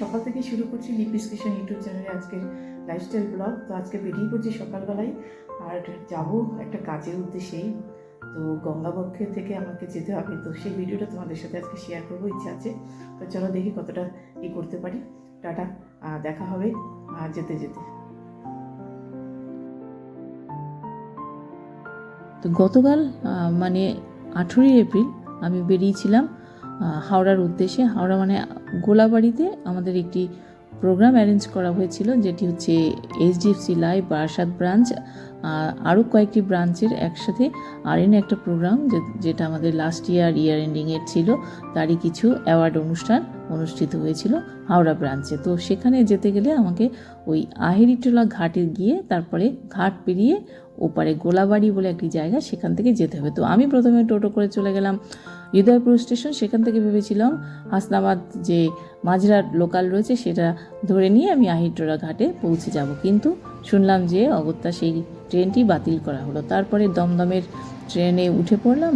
সকাল থেকে শুরু করছি লিপিস কিশন ইউটিউব চ্যানেলে আজকে লাইফস্টাইল ব্লগ তো আজকে বেরিয়ে পড়ছি সকালবেলায়, আর যাব একটা কাজের উদ্দেশ্যেই তো গঙ্গাবক্ষে থেকে আমাকে যেতে হবে। তো সেই ভিডিওটা তোমাদের সাথে আজকে শেয়ার করব, ইচ্ছা আছে। তো চলো দেখি কতটা কী করতে পারি। টাটা দেখা হবে যেতে যেতে। তো গতকাল মানে আঠেরোই এপ্রিল আমি বেরিয়েছিলাম হাওড়ার উদ্দেশ্যে। হাওড়া মানে গোলাবাড়িতে আমাদের একটি প্রোগ্রাম অ্যারেঞ্জ করা হয়েছিল, যেটি হচ্ছে এইচডিএফসি লাইভ বারাসাত ব্রাঞ্চ। আরও কয়েকটি ব্রাঞ্চের একসাথে আর এন একটা প্রোগ্রাম যেটা আমাদের লাস্ট ইয়ার ইয়ার এন্ডিংয়ের ছিল। তারই কিছু অ্যাওয়ার্ড অনুষ্ঠান অনুষ্ঠিত হয়েছিল হাওড়া ব্রাঞ্চে। তো সেখানে যেতে গেলে আমাকে ওই আহেরিটোলা ঘাটে গিয়ে তারপরে ঘাট পেরিয়ে ওপারে গোলাবাড়ি বলে একটি জায়গা, সেখান থেকে যেতে হবে। তো আমি প্রথমে টোটো করে চলে গেলাম হৃদয়পুর স্টেশন, সেখান থেকে ভেবেছিলাম হাসনাবাদ যে মাঝরাট লোকাল রয়েছে সেটা ধরে নিয়ে আমি আহিরটোলা ঘাটে পৌঁছে যাব। কিন্তু শুনলাম যে অগত্যা সেই ট্রেনটি বাতিল করা হলো। তারপরে দমদমের ট্রেনে উঠে পড়লাম,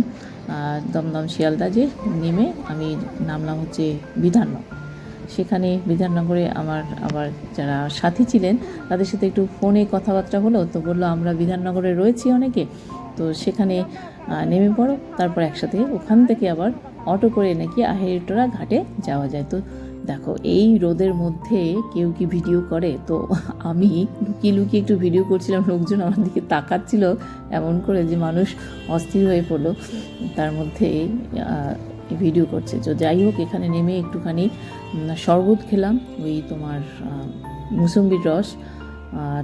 আর দমদম শিয়ালদা যে নেমে আমি নামলাম হচ্ছে বিধাননগর। সেখানে বিধাননগরে আমার আবার যারা সাথী ছিলেন, তাদের সাথে একটু ফোনে কথাবার্তা হলো, তো বলল, আমরা বিধাননগরে রয়েছি অনেকে। তো সেখানে নেমে পড়ো, তারপর একসাথে ওখান থেকে আবার অটো করে নাকি আহেরিটোরা ঘাটে যাওয়া যায়। তো দেখো, এই রোদের মধ্যে কেউ কি ভিডিও করে? তো আমি লুকিয়ে লুকিয়ে একটু ভিডিও করছিলাম, লোকজন আমার দিকে তাকাচ্ছিল এমন করে যে মানুষ অস্থির হয়ে পড়ল। তার মধ্যে ভিডিও করছে। তো যাই হোক এখানে নেমে একটুখানি শরবত খেলাম ওই তোমার মুসম্বির রস।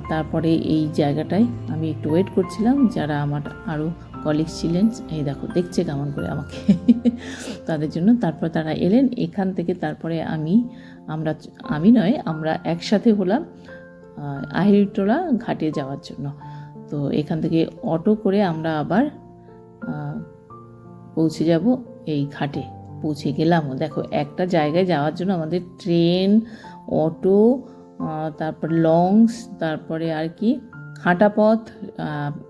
তারপরে এই জায়গাটায় আমি একটু ওয়েট করছিলাম যারা আমার আরও কলিগস ছিলেন এই দেখো দেখছে কেমন করে আমাকে। তাদের জন্য তারপর তারা এলেন এখান থেকে তারপরে আমি আমরা আমি নয় আমরা একসাথে হলাম আহ, আহিরিটোলা ঘাটে যাওয়ার জন্য। তো এখান থেকে অটো করে আমরা আবার পৌঁছে যাব। এই ঘাটে পৌঁছে গেলামও দেখো, একটা জায়গায় যাওয়ার জন্য আমাদের ট্রেন, অটো তারপর লংস তারপরে আর কি হাঁটা পথ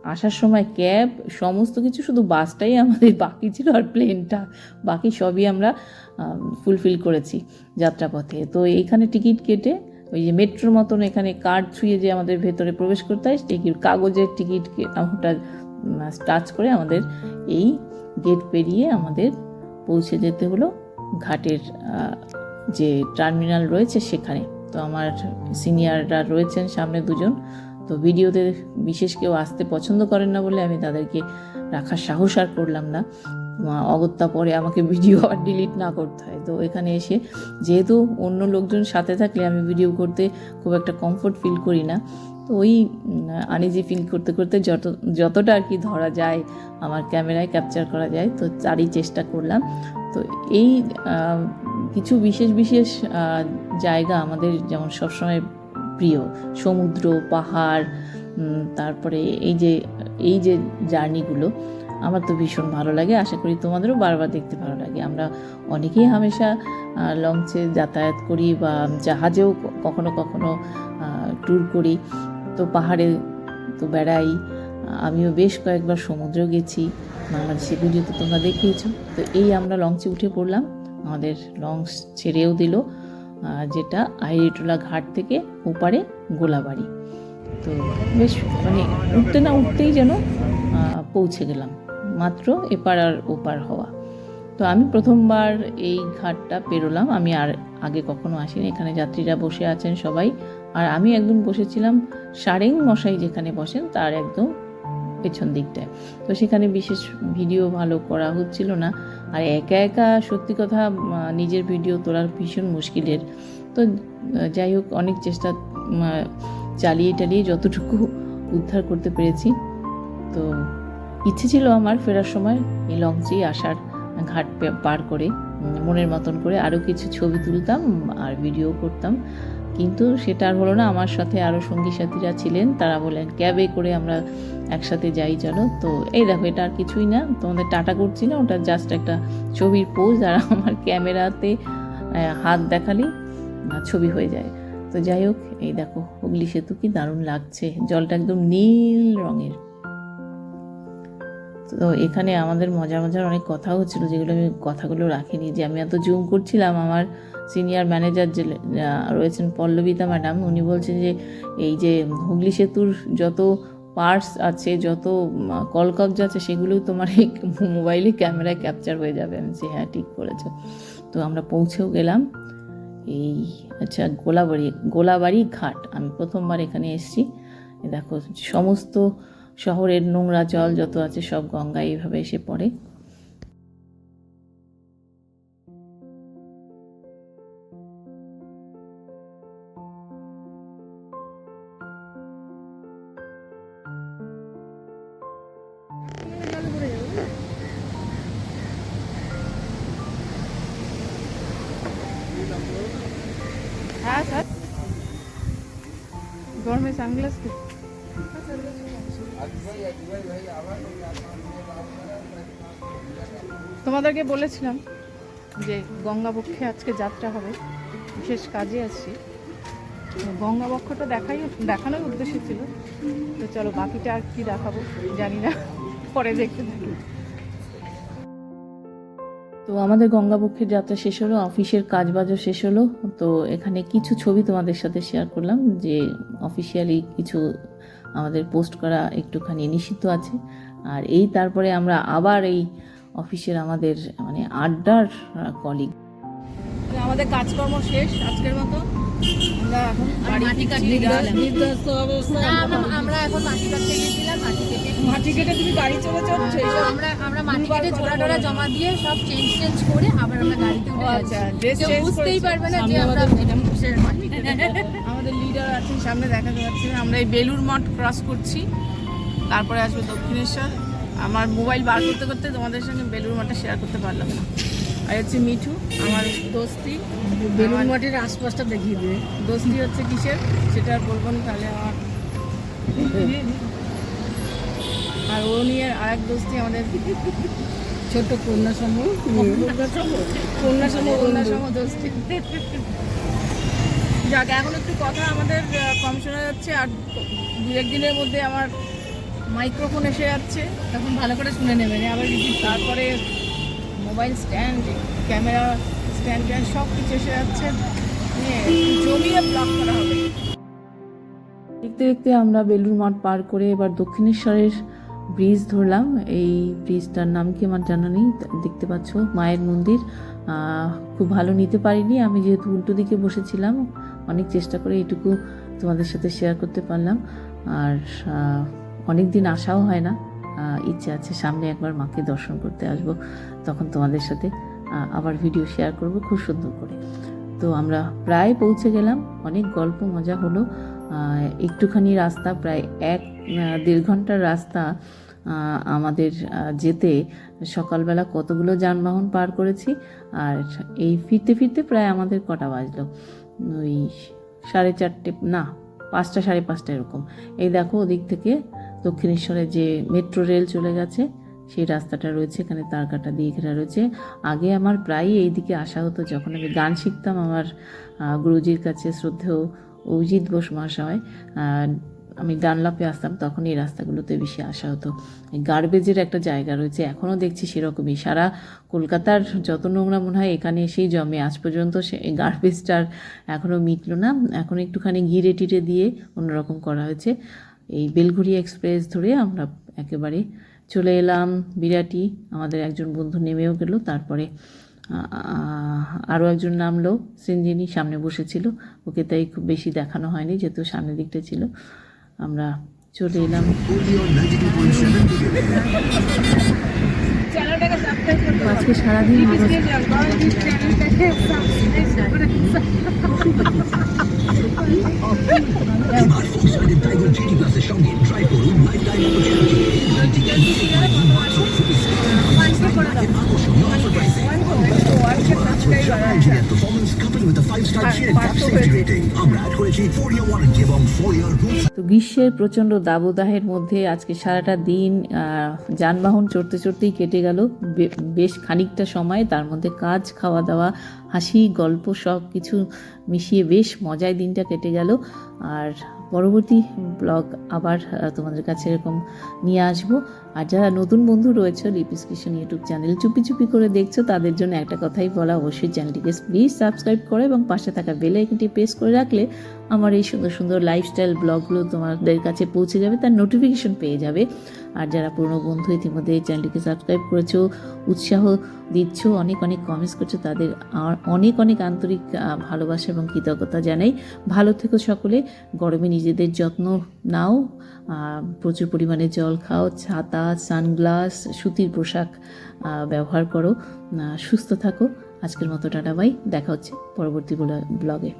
আসার সময় ক্যাব, সমস্ত কিছু শুধু বাসটাই আমাদের বাকি ছিল আর প্লেনটা। বাকি সবই আমরা ফুলফিল করেছি যাত্রাপথে। তো এইখানে টিকিট কেটে ওই যে মেট্রোর মতন এখানে কার্ড ছুঁয়ে যে আমাদের ভেতরে প্রবেশ করতে হয় কাগজের টিকিট ওটা টাচ করে আমাদের এই গেট পেরিয়ে আমাদের পৌঁছে যেতে হলো ঘাটের যে টার্মিনাল রয়েছে সেখানে। তো আমার সিনিয়ররা রয়েছেন সামনে দুজন। তো ভিডিওতে বিশেষ কেউ আসতে পছন্দ করেন না বলে আমি তাদেরকে রাখার সাহস আর করলাম না। অগত্যা পরে আমাকে ভিডিও আর ডিলিট না করতে হয়। তো এখানে এসে যেহেতু অন্য লোকজন সাথে থাকলে আমি ভিডিও করতে খুব একটা কমফোর্ট ফিল করি না। তো ওই আনিজি ফিল করতে করতে যত, যতটা আর কি ধরা যায়, আমার ক্যামেরায় ক্যাপচার করা যায়, তো তারই চেষ্টা করলাম। তো এই কিছু বিশেষ বিশেষ জায়গা আমাদের যেমন সবসময় প্রিয়। সমুদ্র, পাহাড় তারপরে এই যে এই যে জার্নিগুলো আমার তো ভীষণ ভালো লাগে। আশা করি তোমাদেরও বারবার দেখতে ভালো লাগে। আমরা অনেকেই হামেশা লঞ্চে যাতায়াত করি বা জাহাজেও কখনো কখনো ট্যুর করি। তো পাহাড়ে তো বেড়াই। আমিও বেশ কয়েকবার সমুদ্রেও গেছি আমার সে ভিডিও তো তোমরা দেখিয়েছো তো এই আমরা লঞ্চে উঠে পড়লাম, আমাদের লঞ্চ ছেড়েও দিল যেটা আইরিটোলা ঘাট থেকে ওপারে গোলাবাড়ি। তো বেশ মানে উঠতে না উঠতেই যেন পৌঁছে গেলাম, মাত্র এপার আর ওপার হওয়া। তো আমি প্রথমবার এই ঘাটটা পেরোলাম, আমি আর আগে কখনো আসিনি, এখানে যাত্রীরা বসে আছেন সবাই আর আমি একদম বসেছিলাম সারেং মশাই যেখানে বসেন, তার একদম পেছন দিকটায়। তো সেখানে বিশেষ ভিডিও ভালো করা হচ্ছিল না। আর একা একা সত্যি কথা নিজের ভিডিও তোলার ভীষণ মুশকিলের। তো যাই হোক, অনেক চেষ্টা চালিয়ে টালিয়ে যতটুকু উদ্ধার করতে পেরেছি। তো ইচ্ছে ছিল আমার ফেরার সময় এই লঞ্চেই আসার ঘাট পার করে মনের মতন করে আরও কিছু ছবি তুলতাম আর ভিডিও করতাম। কিন্তু সেটা আর হলো না আমার সাথে আরও সঙ্গী সাথীরা ছিলেন তারা বললেন ক্যাবে করে আমরা একসাথে যাই চলো। তো এই দেখো এটা আর কিছুই না তোমাদের টাটা করছি না ওটা জাস্ট একটা ছবির পোজ আর আমার ক্যামেরাতে হাত দেখালেই আহ, ছবি হয়ে যায়। তো যাই হোক এই দেখো হুগলি সেতু কি দারুণ লাগছে জলটা একদম নীল রঙের। তো তো এখানে আমাদের মজার মজার অনেক কথা হচ্ছিল যেগুলো আমি কথাগুলো রাখিনি যে আমি এত জুম করছিলাম আমার সিনিয়র ম্যানেজার যে রয়েছেন পল্লবিতা ম্যাডাম উনি বলছেন যে এই যে হুগলি সেতুর যত পার্টস আছে যত কলকবজা আছে সেগুলো তোমার এই মোবাইলে ক্যামেরায় ক্যাপচার হয়ে যাবে। আমি বলছি, হ্যাঁ ঠিক করেছ তো আমরা পৌঁছেও গেলাম। এই আচ্ছা গোলাবাড়ি গোলাবাড়ি ঘাট। আমি প্রথমবার এখানে এসেছি। দেখো সমস্ত শহরের নোংরা জল যত আছে সব গঙ্গায় এইভাবে এসে পড়ে। গরমে সানগ্লাস কি তোমাদেরকে বলেছিলাম যে গঙ্গাবক্ষে আজকে যাত্রা হবে। বিশেষ কাজে আসছি গঙ্গাবক্ষটা দেখাই, দেখানোর উদ্দেশ্য ছিল। তো চলো বাকিটা আর কি দেখাবো জানি না। পরে দেখতে থাকি। তো আমাদের গঙ্গাবক্ষের যাত্রা শেষ হলো, অফিসের কাজবাজও শেষ হলো। তো এখানে কিছু ছবি তোমাদের সাথে শেয়ার করলাম, যে অফিসিয়ালি কিছু আমাদের পোস্ট করা একটুখানি নিষিদ্ধ আছে। আর এই তারপরে আমরা আবার এই অফিসের আমাদের মানে আড্ডার কলিগ আমাদের কাজকর্ম শেষ আজকের মতো। আমরা এখন মাটি কাটতে গেছিলাম। না, আমরা- মাটি কাটতে গিয়েছিলাম মাটি কেটে মাটি কেটে তুমি গাড়ি চলেছ সেই আমরা আমরা মাটি কেটে কথা ঝোড়া জমা দিয়ে সব চেঞ্জ চেঞ্জ করে আবার আমরা গাড়িতে উঠে আচ্ছা যাচ্ছি। বুঝতেই পারবে না যে আমরা আমাদের লিডার আছেন সামনে দেখাতে পাচ্ছি না আমরা এই বেলুর মঠ ক্রস করছি। তারপরে আসবে দক্ষিণেশ্বর। আমার মোবাইল বার করতে করতে তোমাদের সঙ্গে বেলুর মঠটা শেয়ার করতে পারলাম না। আর হচ্ছে মিঠু আমার দোস্তি। বেলুর মঠের আশপাশটা দেখিয়ে দেবে। দোস্তি হচ্ছে কিসের? সেটা আর বলব না, তাহলে আমার আর ও নিয়ে আর এক দোস্তি আমাদের ছোট্ট কন্যা সমূহ কন্যা সমূহ কন্যা সমূহ দোস্তি যাক, এখন একটু কথা আমাদের কম শোনা যাচ্ছে, আর দু একদিনের মধ্যে আমার মাইক্রোফোন এসে যাচ্ছে তখন ভালো করে শুনে নেবেন। আবার রিপিট তারপরে মোবাইল স্ট্যান্ড ক্যামেরা সব কিছু এসে যাচ্ছে। জমিয়ে ব্লক করা হবে। দেখতে দেখতে আমরা বেলুর মঠ পার করে এবার দক্ষিণেশ্বরের ব্রিজ ধরলাম। এই ব্রিজটার নাম কি আমার জানা নেই, দেখতে পাচ্ছ, মায়ের মন্দির। খুব ভালো নিতে পারিনি, আমি যেহেতু উল্টো দিকে বসেছিলাম, অনেক চেষ্টা করে এইটুকু তোমাদের সাথে শেয়ার করতে পারলাম। আর অনেক দিন আসাও হয় না ইচ্ছে আছে সামনে একবার মাকে দর্শন করতে আসব, তখন তোমাদের সাথে আবার ভিডিও শেয়ার করব খুব সুন্দর করে। তো আমরা প্রায় পৌঁছে গেলাম, অনেক গল্প, মজা হলো। একটুখানি রাস্তা, প্রায় এক দেড় ঘণ্টার রাস্তা আমাদের যেতে সকালবেলা কতগুলো যানবাহন পার করেছি, আর এই ফিরতে ফিরতে প্রায় আমাদের কটা বাজলো। ওই সাড়ে চারটে, না, পাঁচটা, সাড়ে পাঁচটা এরকম। এই দেখো ওদিক থেকে দক্ষিণেশ্বরে যে মেট্রো রেল চলে গেছে সেই রাস্তাটা রয়েছে, এখানে তারকাটা দিয়ে ঘেরা রয়েছে। আগে আমার প্রায়ই এই দিকে আসা হতো, যখন আমি গান শিখতাম আমার গুরুজির কাছে শ্রদ্ধেয় অভিজিৎ বোস মহাশয় আমি ডানলাপে আসতাম, তখন এই রাস্তাগুলোতে বেশি আসা হতো। গার্বেজের একটা জায়গা রয়েছে এখনও দেখছি সেরকমই। সারা কলকাতার যত নোংরা মনে হয়, এখানে এসেই জমে। আজ পর্যন্ত সে গার্বেজটার এখনও মিটলো না। এখন একটুখানি ঘিরে টিরে দিয়ে অন্যরকম করা হয়েছে। এই বেলঘুরি এক্সপ্রেস ধরে আমরা একেবারে চলে এলাম বিরাটি। আমাদের একজন বন্ধু নেমেও গেল তারপরে আরও একজন নামলো সিঞ্জিনি সামনে বসেছিল। ওকে তাই খুব বেশি দেখানো হয়নি যেহেতু সামনের দিকটা ছিল। আমরা চলে এলাম। আজকে সারাদিন এবার ফক্সওয়াগন টাইগার জিটি প্লাসের সঙ্গে ট্রাই করুন লাইফ টাইম অপরচুনিটি তো গ্রীষ্মের প্রচণ্ড দাবদাহের মধ্যে আজকে সারাটা দিন যানবাহন চড়তে চড়তেই কেটে গেল। বেশ খানিকটা সময়, তার মধ্যে কাজ খাওয়া দাওয়া হাসি, গল্প সব কিছু মিশিয়ে বেশ মজায় দিনটা কেটে গেল। আর পরবর্তী ব্লগ আবার তোমাদের কাছে এরকম নিয়ে আসব। আর যারা নতুন বন্ধু রয়েছে লিপিস কিশন ইউটিউব চ্যানেল চুপি চুপি করে দেখছ, তাদের জন্য একটা কথাই বলা অবশ্যই চ্যানেলটিকে প্লিজ সাবস্ক্রাইব করো এবং পাশে থাকা বেল আইকনটি প্রেস করে রাখলে আমার এই সুন্দর সুন্দর লাইফস্টাইল ব্লগগুলো তোমাদের কাছে পৌঁছে যাবে, তার নোটিফিকেশন পেয়ে যাবে। আর যারা পুরনো বন্ধু ইতিমধ্যে এই চ্যানেলটিকে সাবস্ক্রাইব করেছ, উৎসাহ দিচ্ছ, অনেক অনেক কমেন্টস করছ, তাদের অনেক অনেক আন্তরিক ভালোবাসা এবং কৃতজ্ঞতা জানাই। ভালো থেকো সকলে, গরমে নিজেদের যত্ন নাও প্রচুর পরিমাণে জল খাও, ছাতা, সানগ্লাস, সুতির পোশাক ব্যবহার করো সুস্থ থাকো। আজকের মতো টাটা বাই দেখা হচ্ছে পরবর্তী ব্লগে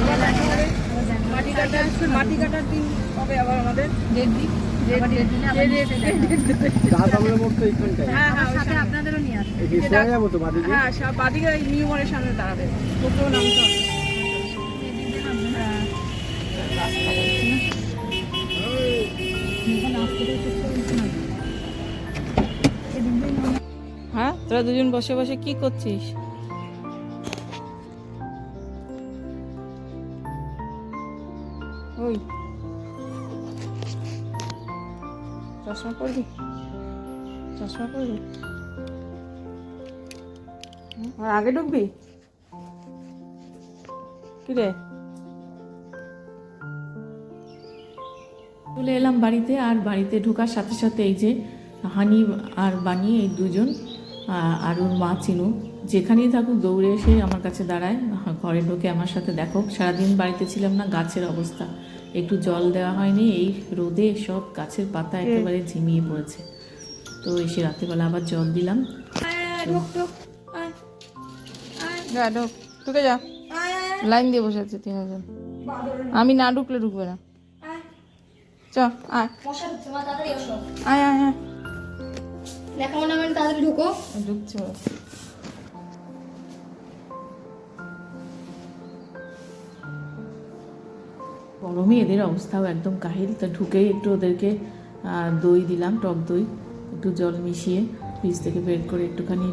এবার দেখা হবে মাটি কাটার মাটি কাটার দিন হবে আবার আমাদের। ডেট দিন হ্যাঁ হ্যাঁ। আপনাদেরও নিয়ে আসবে। হ্যাঁ বাদিকে ওই নিউ মোড়ের সামনে দাঁড়াবে। টোটো নামতে হবে। হ্যাঁ। তোরা দুজন বসে বসে কি করছিস? ওই। চশমা পরবি? চশমা পরবি? আর আগে ঢুকবি? কি রে চলে এলাম বাড়িতে আর বাড়িতে ঢোকার সাথে সাথে এই যে হানি আর বানি এই দুজন আর ওর মা চিনু যেখানেই থাকুক দৌড়ে এসে আমার কাছে দাঁড়ায়। ঘরে ঢোকে আমার সাথে দেখো। সারাদিন বাড়িতে ছিলাম না গাছের অবস্থা। একটু জল দেওয়া হয়নি। এই রোদে সব গাছের পাতা একেবারে ঝিমিয়ে পড়েছে। তো এসে রাত্রেবেলা আবার জল দিলাম। ঢুক ঢুকে। যা লাইন দিয়ে বসে আছে তিনজন। আমি না ঢুকলে ঢুকবে না। চ আয় আয় আয়। দেখা মনে ঢুকো। ঢুকছে গরমে এদের অবস্থাও একদম কাহিল, তা ঢুকেই একটু ওদেরকে দই দিলাম, টক দই, একটু জল মিশিয়ে ফ্রিজ থেকে বের করে একটুখানি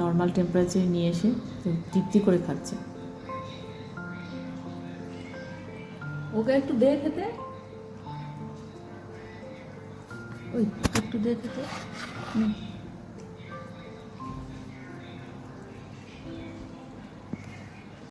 নর্মাল টেম্পারেচারে নিয়ে এসে তৃপ্তি করে খাচ্ছে। ওকে একটু দে খেতে। ওই, একটু দে খেতে। নে।